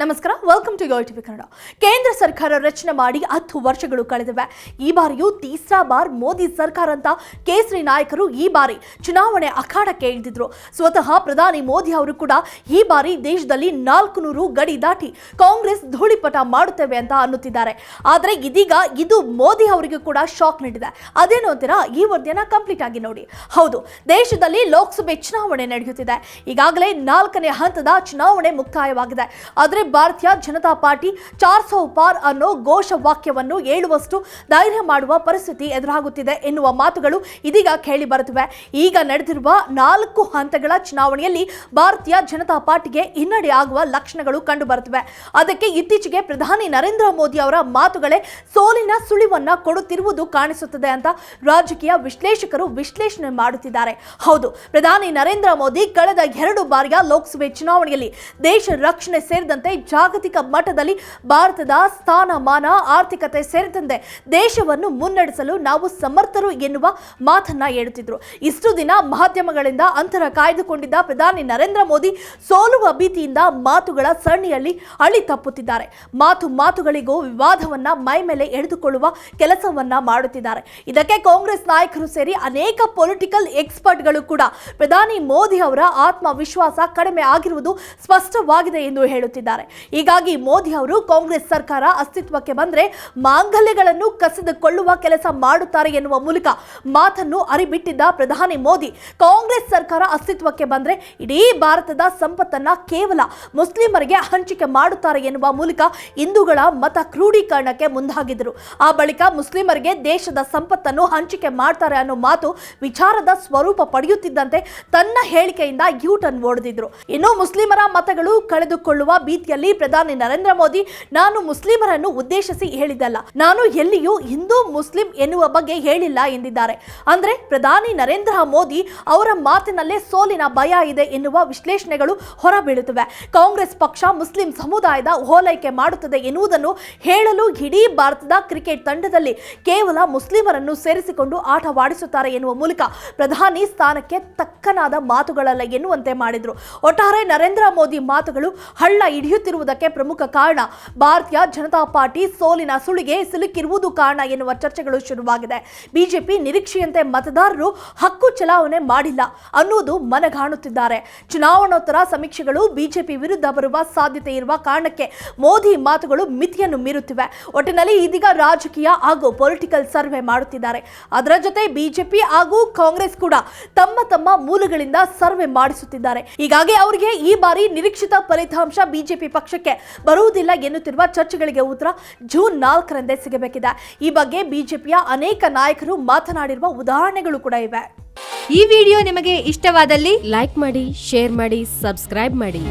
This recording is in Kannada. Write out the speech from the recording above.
ನಮಸ್ಕಾರ ವೆಲ್ಕಮ್ ಟು ಯೋಲ್ ಟಿವಿ ಕನ್ನಡ ಕೇಂದ್ರ ಸರ್ಕಾರ ರಚನೆ ಮಾಡಿ ಹತ್ತು ವರ್ಷಗಳು ಕಳೆದಿವೆ. ಈ ಬಾರಿಯೂ ತೀಸ್ರಾ ಬಾರ್ ಮೋದಿ ಸರ್ಕಾರ ಅಂತ ಕೇಸರಿ ನಾಯಕರು ಈ ಬಾರಿ ಚುನಾವಣೆ ಅಖಾಡಕ್ಕೆ ಇಳಿದಿದ್ರು. ಸ್ವತಃ ಪ್ರಧಾನಿ ಮೋದಿ ಅವರು ಕೂಡ ಈ ಬಾರಿ ದೇಶದಲ್ಲಿ ನಾಲ್ಕು ನೂರು ಗಡಿ ದಾಟಿ ಕಾಂಗ್ರೆಸ್ ಧೂಳಿಪಟ ಮಾಡುತ್ತೇವೆ ಅಂತ ಅನ್ನುತ್ತಿದ್ದಾರೆ. ಆದರೆ ಇದೀಗ ಇದು ಮೋದಿ ಅವರಿಗೆ ಕೂಡ ಶಾಕ್ ನೀಡಿದೆ. ಅದೇನು ಅಂತೀರಾ? ಈ ವರದಿಯನ್ನ ಕಂಪ್ಲೀಟ್ ಆಗಿ ನೋಡಿ. ಹೌದು, ದೇಶದಲ್ಲಿ ಲೋಕಸಭೆ ಚುನಾವಣೆ ನಡೆಯುತ್ತಿದೆ. ಈಗಾಗಲೇ ನಾಲ್ಕನೇ ಹಂತದ ಚುನಾವಣೆ ಮುಕ್ತಾಯವಾಗಿದೆ. ಆದರೆ ಭಾರತೀಯ ಜನತಾ ಪಾರ್ಟಿ ಚಾರ್ ಸೌ ಪಾರ್ ಅನ್ನೋ ಘೋಷ ವಾಕ್ಯವನ್ನು ಹೇಳುವಷ್ಟು ಧೈರ್ಯ ಮಾಡುವ ಪರಿಸ್ಥಿತಿ ಎದುರಾಗುತ್ತಿದೆ ಎನ್ನುವ ಮಾತುಗಳು ಇದೀಗ ಕೇಳಿ ಬರುತ್ತಿವೆ. ಈಗ ನಡೆದಿರುವ ನಾಲ್ಕು ಹಂತಗಳ ಚುನಾವಣೆಯಲ್ಲಿ ಭಾರತೀಯ ಜನತಾ ಪಾರ್ಟಿಗೆ ಹಿನ್ನಡೆ ಆಗುವ ಲಕ್ಷಣಗಳು ಕಂಡು ಅದಕ್ಕೆ ಇತ್ತೀಚೆಗೆ ಪ್ರಧಾನಿ ನರೇಂದ್ರ ಮೋದಿ ಅವರ ಮಾತುಗಳೇ ಸೋಲಿನ ಸುಳಿವನ್ನ ಕೊಡುತ್ತಿರುವುದು ಕಾಣಿಸುತ್ತದೆ ಅಂತ ರಾಜಕೀಯ ವಿಶ್ಲೇಷಕರು ವಿಶ್ಲೇಷಣೆ ಮಾಡುತ್ತಿದ್ದಾರೆ. ಹೌದು, ಪ್ರಧಾನಿ ನರೇಂದ್ರ ಮೋದಿ ಕಳೆದ ಎರಡು ಬಾರಿಯ ಲೋಕಸಭೆ ಚುನಾವಣೆಯಲ್ಲಿ ದೇಶ ರಕ್ಷಣೆ ಸೇರಿದಂತೆ ಜಾಗತಿಕ ಮಟ್ಟದಲ್ಲಿ ಭಾರತದ ಸ್ಥಾನಮಾನ, ಆರ್ಥಿಕತೆ ಸೇರಿದಂತೆ ದೇಶವನ್ನು ಮುನ್ನಡೆಸಲು ನಾವು ಸಮರ್ಥರು ಎನ್ನುವ ಮಾತನ್ನ ಹೇಳುತ್ತಿದ್ರು. ಇಷ್ಟು ದಿನ ಮಾಧ್ಯಮಗಳಿಂದ ಅಂತರ ಕಾಯ್ದುಕೊಂಡಿದ್ದ ಪ್ರಧಾನಿ ನರೇಂದ್ರ ಮೋದಿ ಸೋಲುವ ಭೀತಿಯಿಂದ ಮಾತುಗಳ ಸರಣಿಯಲ್ಲಿ ಅಳಿ ತಪ್ಪುತ್ತಿದ್ದಾರೆ. ಮಾತು ಮಾತುಗಳಿಗೂ ವಿವಾದವನ್ನ ಮೈ ಮೇಲೆ ಎಳೆದುಕೊಳ್ಳುವ ಕೆಲಸವನ್ನ ಮಾಡುತ್ತಿದ್ದಾರೆ. ಇದಕ್ಕೆ ಕಾಂಗ್ರೆಸ್ ನಾಯಕರು ಸೇರಿ ಅನೇಕ ಪೊಲಿಟಿಕಲ್ ಎಕ್ಸ್ಪರ್ಟ್ಗಳು ಕೂಡ ಪ್ರಧಾನಿ ಮೋದಿ ಅವರ ಆತ್ಮವಿಶ್ವಾಸ ಕಡಿಮೆ ಆಗಿರುವುದು ಸ್ಪಷ್ಟವಾಗಿದೆ ಎಂದು ಹೇಳುತ್ತಿದ್ದಾರೆ. ಹೀಗಾಗಿ ಮೋದಿ ಅವರು ಕಾಂಗ್ರೆಸ್ ಸರ್ಕಾರ ಅಸ್ತಿತ್ವಕ್ಕೆ ಬಂದ್ರೆ ಮಾಂಗಲ್ಯಗಳನ್ನು ಕಸಿದುಕೊಳ್ಳುವ ಕೆಲಸ ಮಾಡುತ್ತಾರೆ ಎನ್ನುವ ಮೂಲಕ ಮಾತನ್ನು ಅರಿಬಿಟ್ಟಿದ್ದ ಪ್ರಧಾನಿ ಮೋದಿ, ಕಾಂಗ್ರೆಸ್ ಸರ್ಕಾರ ಅಸ್ತಿತ್ವಕ್ಕೆ ಬಂದ್ರೆ ಇಡೀ ಭಾರತದ ಸಂಪತ್ತನ್ನ ಕೇವಲ ಮುಸ್ಲಿಮರಿಗೆ ಹಂಚಿಕೆ ಮಾಡುತ್ತಾರೆ ಎನ್ನುವ ಮೂಲಕ ಹಿಂದೂಗಳ ಮತ ಕ್ರೋಢೀಕರಣಕ್ಕೆ ಮುಂದಾಗಿದ್ದರು. ಆ ಬಳಿಕ ಮುಸ್ಲಿಮರಿಗೆ ದೇಶದ ಸಂಪತ್ತನ್ನು ಹಂಚಿಕೆ ಮಾಡ್ತಾರೆ ಅನ್ನೋ ಮಾತು ವಿಚಾರದ ಸ್ವರೂಪ ಪಡೆಯುತ್ತಿದ್ದಂತೆ ತನ್ನ ಹೇಳಿಕೆಯಿಂದ ಯೂ ಓಡಿದ್ರು ಇನ್ನು ಮುಸ್ಲಿಮರ ಮತಗಳು ಕಳೆದುಕೊಳ್ಳುವ ಭೀತಿಯಲ್ಲಿ. ಪ್ರಧಾನಿ ನರೇಂದ್ರ ಮೋದಿ ನಾನು ಮುಸ್ಲಿಮರನ್ನು ಉದ್ದೇಶಿಸಿ ಹೇಳಿದ್ದಲ್ಲ. ನಾನು ಎಲ್ಲಿಯೂ ಹಿಂದೂ ಮುಸ್ಲಿಂ ಎನ್ನುವ ಬಗ್ಗೆ ಹೇಳಿಲ್ಲ ಎಂದಿದ್ದಾರೆ. ಅಂದ್ರೆ ಪ್ರಧಾನಿ ನರೇಂದ್ರ ಮೋದಿ ಅವರ ಮಾತಿನಲ್ಲೇ ಸೋಲಿನ ಭಯ ಇದೆ ಎನ್ನುವ ವಿಶ್ಲೇಷಣೆಗಳು ಹೊರಬೀಳುತ್ತವೆ. ಕಾಂಗ್ರೆಸ್ ಪಕ್ಷ ಮುಸ್ಲಿಂ ಸಮುದಾಯದ ಹೋಲೈಕೆ ಮಾಡುತ್ತದೆ ಎನ್ನುವುದನ್ನು ಹೇಳಲು ಇಡೀ ಭಾರತದ ಕ್ರಿಕೆಟ್ ತಂಡದಲ್ಲಿ ಕೇವಲ ಮುಸ್ಲಿಮರನ್ನು ಸೇರಿಸಿಕೊಂಡು ಆಟವಾಡಿಸುತ್ತಾರೆ ಎನ್ನುವ ಮೂಲಕ ಪ್ರಧಾನಿ ಸ್ಥಾನಕ್ಕೆ ತಕ್ಕನಾದ ಮಾತುಗಳಲ್ಲ ಎನ್ನುವಂತೆ ಮಾಡಿದ್ರು. ಒಟ್ಟಾರೆ ನರೇಂದ್ರ ಮೋದಿ ಮಾತುಗಳು ಹಳ್ಳ ಹಿಡಿಯುತ್ತಿರುವುದಕ್ಕೆ ಪ್ರಮುಖ ಕಾರಣ ಭಾರತೀಯ ಜನತಾ ಪಾರ್ಟಿ ಸೋಲಿನ ಸುಳಿಗೆ ಸಿಲುಕಿರುವುದು ಕಾರಣ ಎನ್ನುವ ಚರ್ಚೆಗಳು ಶುರುವಾಗಿದೆ. ಬಿಜೆಪಿ ನಿರೀಕ್ಷೆಯಂತೆ ಮತದಾರರು ಹಕ್ಕು ಚಲಾವಣೆ ಮಾಡಿಲ್ಲ ಅನ್ನುವುದು ಮನಗಾಣುತ್ತಿದ್ದಾರೆ. ಚುನಾವಣೋತ್ತರ ಸಮೀಕ್ಷೆಗಳು ಬಿಜೆಪಿ ವಿರುದ್ಧ ಬರುವ ಸಾಧ್ಯತೆ ಇರುವ ಕಾರಣಕ್ಕೆ ಮೋದಿ ಮಾತುಗಳು ಮಿತಿಯನ್ನು ಮೀರುತ್ತಿವೆ. ಒಟ್ಟಿನಲ್ಲಿ ಇದೀಗ ರಾಜಕೀಯ ಹಾಗೂ ಪೊಲಿಟಿಕಲ್ ಸರ್ವೆ ಮಾಡುತ್ತಿದ್ದಾರೆ. ಅದರ ಜೊತೆ ಬಿಜೆಪಿ ಹಾಗೂ ಕಾಂಗ್ರೆಸ್ ಕೂಡ ತಮ್ಮ ತಮ್ಮ ಮೂಲಗಳಿಂದ ಸರ್ವೆ ಮಾಡಿಸುತ್ತಿದ್ದಾರೆ. ಹೀಗಾಗಿ ಅವರಿಗೆ ಈ ಬಾರಿ ನಿರೀಕ್ಷಿತ ಫಲಿತಾಂಶ ಬಿಜೆಪಿ ಪಕ್ಷಕ್ಕೆ ಬರುವುದಿಲ್ಲ ಎನ್ನುತ್ತಿರುವ ಚರ್ಚೆಗಳಿಗೆ ಉತ್ತರ ಜೂನ್ ನಾಲ್ಕರಂದೇ ಸಿಗಬೇಕಿದೆ. ಈ ಬಗ್ಗೆ ಬಿಜೆಪಿಯ ಅನೇಕ ನಾಯಕರು ಮಾತನಾಡಿರುವ ಉದಾಹರಣೆಗಳು ಕೂಡ ಇವೆ. ಈ ವಿಡಿಯೋ ನಿಮಗೆ ಇಷ್ಟವಾದಲ್ಲಿ ಲೈಕ್ ಮಾಡಿ, ಶೇರ್ ಮಾಡಿ, ಸಬ್ಸ್ಕ್ರೈಬ್ ಮಾಡಿ.